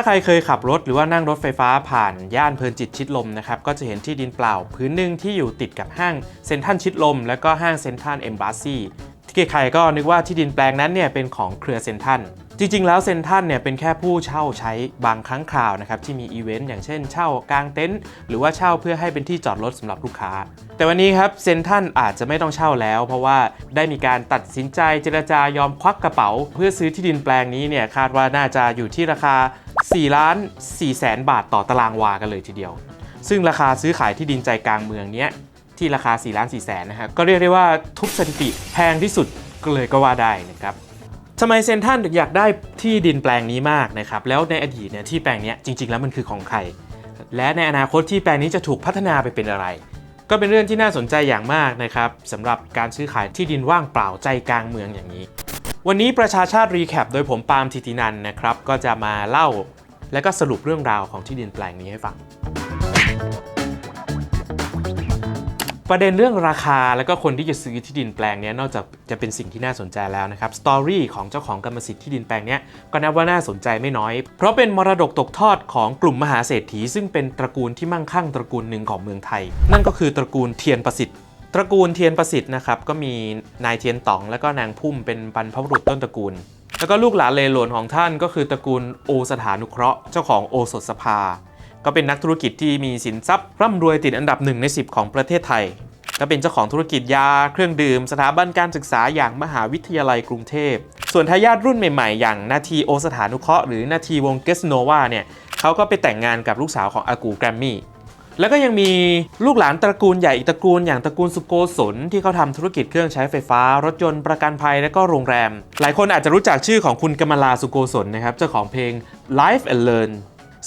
ถ้าใครเคยขับรถหรือว่านั่งรถไฟฟ้าผ่านย่านเพลินจิตชิดลมนะครับก็จะเห็นที่ดินเปล่าพื้นหนึ่งที่อยู่ติดกับห้างเซ็นทรัลชิดลม และก็ห้างเซ็นทรัลเอมบ s สซีที่ใครก็นึกว่าที่ดินแปลงนั้นเนี่ยเป็นของเครือเซ็นทรัลจริงๆ แล้วเซ็นทรัลเนี่ยเป็นแค่ผู้เช่าใช้บางครั้งคราวนะครับที่มีอีเวนต์อย่างเช่นเช่ากางเต็นท์หรือว่าเช่าเพื่อให้เป็นที่จอดรถสำหรับลูกค้า แต่วันนี้ครับเซ็นทรัลอาจจะไม่ต้องเช่าแล้ว เพราะว่าได้มีการตัดสินใจเจรจายอมควักกระเป๋า เพื่อซื้อที่ดินแปลงนี้เนี่ยคาดว่าน่าจะอยู่ที่ราคา 4ล้าน4แสนบาทต่อตารางวากันเลยทีเดียว ซึ่งราคาซื้อขายที่ดินใจกลางเมืองเนี้ยที่ราคา 4 ล้าน4แสนนะฮะ ก็เรียกได้ว่าทุบสถิติแพงที่สุดก็เลยก็ว่าได้นะครับทำไมเซนทรันถึงอยากได้ที่ดินแปลงนี้มากนะครับ แล้วในอดีตเนี่ยที่แปลงนี้จริง ๆ แล้วมันคือของใคร และในอนาคตที่แปลงนี้จะถูกพัฒนาไปเป็นอะไร ก็เป็นเรื่องที่น่าสนใจอย่างมากนะครับสำหรับการซื้อขายที่ดินว่างเปล่าใจกลางเมืองอย่างนี้ วันนี้ประชาชาติรีแคปโดยผมปาล์มทิตินันนะครับ ก็จะมาเล่าและก็สรุปเรื่องราวของที่ดินแปลงนี้ให้ฟัง ประเด็นเรื่องราคาแล้วก็คนที่จะซื้อที่ดินแปลงนี้นอกจากจะเป็นสิ่งที่น่าสนใจแล้วนะครับ สตอรี่ของเจ้าของกรรมสิทธิ์ที่ดินแปลงนี้ก็นับว่าน่าสนใจไม่น้อย เพราะเป็นมรดกตกทอดของกลุ่มมหาเศรษฐี ซึ่งเป็นตระกูลที่มั่งคั่งตระกูลหนึ่งของเมืองไทย นั่นก็คือตระกูลเทียนประสิทธิ์ ตระกูลเทียนประสิทธิ์นะครับก็มีนายเทียนต๋องและก็นางพุ่มเป็นบรรพบุรุษต้นตระกูล แล้วก็ลูกหลานเลหลวนของท่านก็คือตระกูลโอสถานุเคราะห์เจ้าของโอสถสภา ก็เป็นนักธุรกิจที่มีสินทรัพย์ร่ำรวยติดอันดับหนึ่งใน 10 ของประเทศไทยก็เป็นเจ้าของธุรกิจยาเครื่องดื่ม สถาบันการศึกษาอย่างมหาวิทยาลัยกรุงเทพ ส่วนทายาทรุ่นใหม่ๆ อย่างนาทีโอสถานุเคราะห์หรือนาทีวงเกสโนวาเนี่ยเขาก็ไปแต่งงานกับลูกสาวของอากูแกรมมี่ แล้วก็ยังมีลูกหลานตระกูลใหญ่อีกตระกูลอย่างตระกูลสุโกศลที่เขาทำธุรกิจเครื่องใช้ไฟฟ้า รถยนต์ประกันภัยและก็โรงแรม หลายคนอาจจะรู้จักชื่อของคุณกมลาสุโกศลนะครับเจ้าของเพลง Life and Learn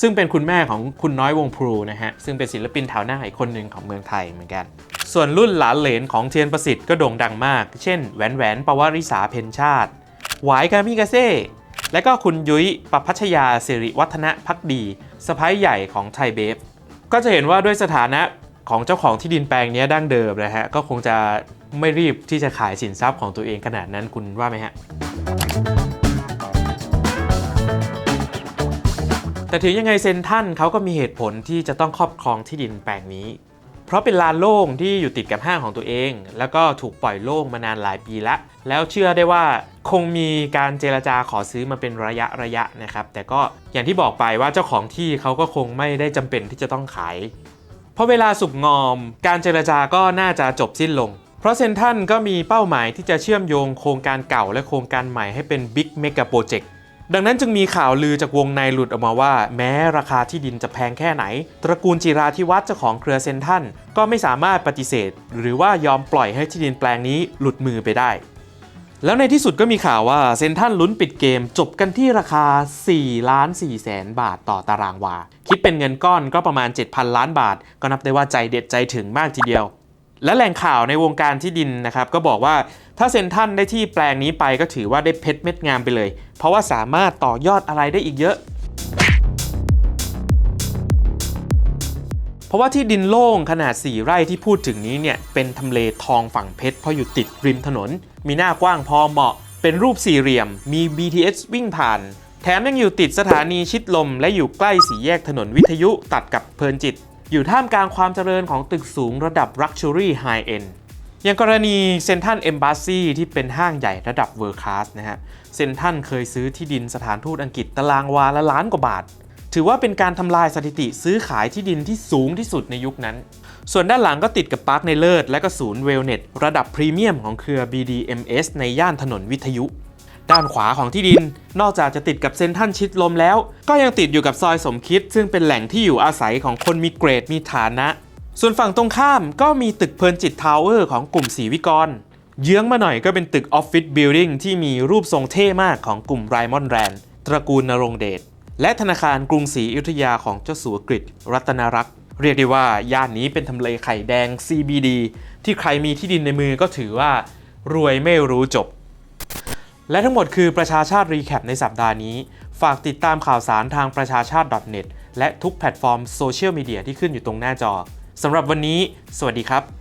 ซึ่งเป็นคุณแม่ของคุณน้อยวงพลูนะฮะ ซึ่งเป็นศิลปินแถวหน้าอีกคนหนึ่งของเมืองไทยเหมือนกัน ส่วนรุ่นหลานเหลนของเทียนประสิทธิ์ก็โด่งดังมาก เช่นแหวนแหวนปวาริสาเพนชาติ หวายกามิกาเซ่ และก็คุณยุ้ยปพัชยาสิริวัฒนพักดีสะพ้ายใหญ่ของไทยเบฟ ก็จะเห็นว่าด้วยสถานะของเจ้าของที่ดินแปลงนี้ดั้งเดิมนะฮะก็คงจะไม่รีบที่จะขายสินทรัพย์ของตัวเองขนาดนั้นคุณว่าไหมฮะแต่ถึงยังไงเซนท่านเขาก็มีเหตุผลที่จะต้องครอบครองที่ดินแปลงนี้ เพราะเป็นลานโล่งที่อยู่ติดกับห้างของตัวเอง แล้วก็ถูกปล่อยโล่งมานานหลายปีแล้วแล้วเชื่อได้ว่าคงมีการเจรจาขอซื้อมาเป็นระยะระยะนะครับ แต่ก็อย่างที่บอกไปว่าเจ้าของที่เขาก็คงไม่ได้จำเป็นที่จะต้องขายเพราะเวลาสุกงอม การเจรจาก็น่าจะจบสิ้นลง เพราะเซนทันก็มีเป้าหมายที่จะเชื่อมโยงโครงการเก่าและโครงการใหม่ให้เป็นบิ๊กเมกะโปรเจกต์ ดังนั้นจึงมีข่าวลือจากวงในหลุดออกมาว่า แม้ราคาที่ดินจะแพงแค่ไหน ตระกูลจิราธิวัฒน์เจ้าของเครือเซนทันก็ไม่สามารถปฏิเสธ หรือว่ายอมปล่อยให้ที่ดินแปลงนี้หลุดมือไปได้ แล้วในที่สุดก็มีข่าวว่าเซนทันลุ้นปิดเกมจบกันที่ราคา 4 ล้าน4แสนบาทต่อตารางวา คิดเป็นเงินก้อนก็ประมาณ 7,000 ล้านบาท ก็นับได้ว่าใจเด็ดใจถึงมากทีเดียว และแหล่งข่าวในวงการที่ดินนะครับก็บอกว่าถ้าเซนทรันได้ที่แปลงนี้ไปก็ถือว่าได้เพชรเม็ดงามไปเลย เพราะว่าสามารถต่อยอดอะไรได้อีกเยอะ เพราะว่าที่ดินโล่งขนาด 4 ไร่ที่พูดถึงนี้เนี่ยเป็นทำเลทองฝั่งเพชรเพราะอยู่ติดริมถนน มีหน้ากว้างพอเหมาะ เป็นรูปสี่เหลี่ยม มี BTS วิ่งผ่าน แถมยังอยู่ติดสถานีชิดลม และอยู่ใกล้สีแยกถนนวิทยุตัดกับเพลินจิต อยู่ท่ามกลางความเจริญของตึกสูงระดับ Luxury High End อย่างกรณีเซนทันเอมบ s ซีที่เป็นห้างใหญ่ระดับเวิร์คลาสนะฮะเซนทันเคยซื้อที่ดินสถานทูตอังกฤษตารางวาละล้านกว่าบาท ถือว่าเป็นการทำลายสถิติซื้อขายที่ดินที่สูงที่สุดในยุคนั้น ส่วนด้านหลังก็ติดกับปาร์คในเลิศและก็ศูนย์เวลเน็ตระดับพรีเมียมของเครือ BDMS ในย่านถนนวิทยุ ด้านขวาของที่ดิน นอกจากจะติดกับเซนทันชิดลมแล้ว ก็ยังติดอยู่กับซอยสมคิด ซึ่งเป็นแหล่งที่อยู่อาศัยของคนมีเกรดมีฐานะ ส่วนฝั่งตรงข้ามก็มีตึกเพลินจิตทาวเวอร์ของกลุ่มศรีวิกรเยื้องมาหน่อยก็เป็นตึกออฟฟิศบิลดิ่งที่มีรูปทรงเท่มากของกลุ่มไรมอนแรนตระกูลนรงเดชและธนาคารกรุงศรีอยุธยาของเจ้าสัวกฤษรัตนรักษ์เรียกได้ว่าย่านนี้เป็นทำเลไข่แดง CBD ที่ใครมีที่ดินในมือก็ถือว่ารวยไม่รู้จบ และทั้งหมดคือประชาชาติรีแคปในสัปดาห์นี้ ฝากติดตามข่าวสารทางประชาชาติ .net และทุกแพลตฟอร์มโซเชียลมีเดียที่ขึ้นอยู่ตรงหน้าจอสำหรับวันนี้ สวัสดีครับ